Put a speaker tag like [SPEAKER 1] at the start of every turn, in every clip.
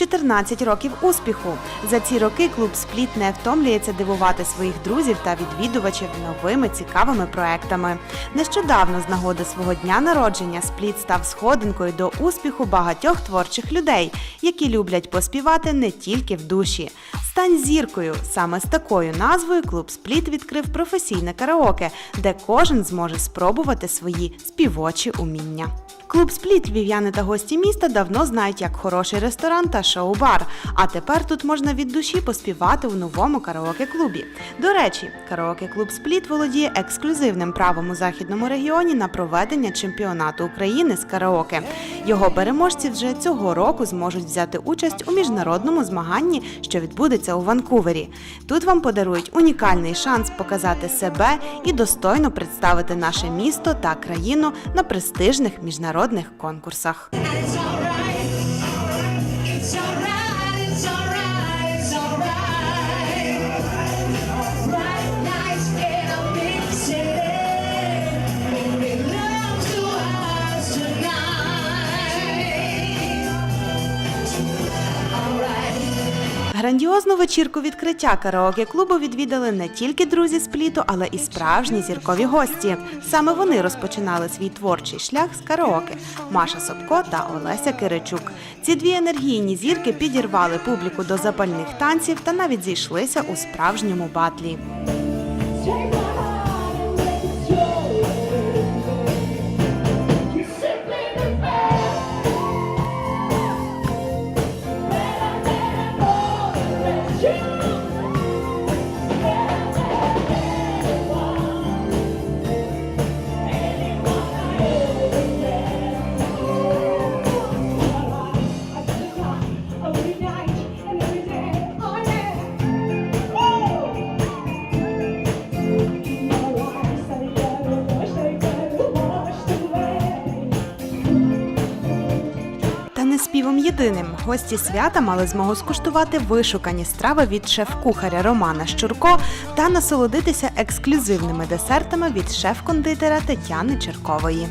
[SPEAKER 1] 14 років успіху. За ці роки клуб Спліт не втомлюється дивувати своїх друзів та відвідувачів новими цікавими проектами. Нещодавно, з нагоди свого дня народження, Спліт став сходинкою до успіху багатьох творчих людей, які люблять поспівати не тільки в душі. Стань зіркою. Саме з такою назвою клуб Спліт відкрив професійне караоке, де кожен зможе спробувати свої співочі уміння. Клуб Спліт львів'яни та гості міста давно знають як хороший ресторан та шоу-бар. А тепер тут можна від душі поспівати у новому караоке-клубі. До речі, караоке-клуб Спліт володіє ексклюзивним правом у західному регіоні на проведення чемпіонату України з караоке. Його переможці вже цього року зможуть взяти участь у міжнародному змаганні, що відбудеться у Ванкувері. Тут вам подарують унікальний шанс показати себе і достойно представити наше місто та країну на престижних міжнародних конкурсах.
[SPEAKER 2] It's alright. It's
[SPEAKER 1] Грандіозну вечірку відкриття караоке-клубу відвідали не тільки друзі з пліту, але і справжні зіркові гості. Саме вони розпочинали свій творчий шлях з караоке Маша Собко та Олеся Киричук. Ці дві енергійні зірки підірвали публіку до запальних танців та навіть зійшлися у справжньому батлі. Співом єдиним. Гості свята мали змогу скуштувати вишукані страви від шеф-кухаря Романа Щурко та насолодитися ексклюзивними десертами від шеф-кондитера Тетяни Черкової.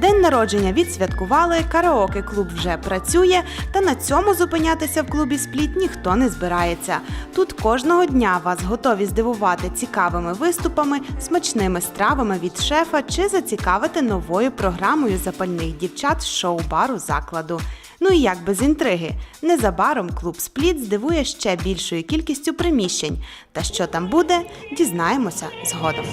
[SPEAKER 1] День народження відсвяткували, караоке-клуб вже працює, та на цьому зупинятися в клубі Спліт ніхто не збирається. Тут кожного дня вас готові здивувати цікавими виступами, смачними стравами від шефа чи зацікавити новою програмою запальних дівчат шоу-бару закладу. Ну і як без інтриги, незабаром клуб Спліт здивує ще більшою кількістю приміщень. Та що там буде, дізнаємося згодом.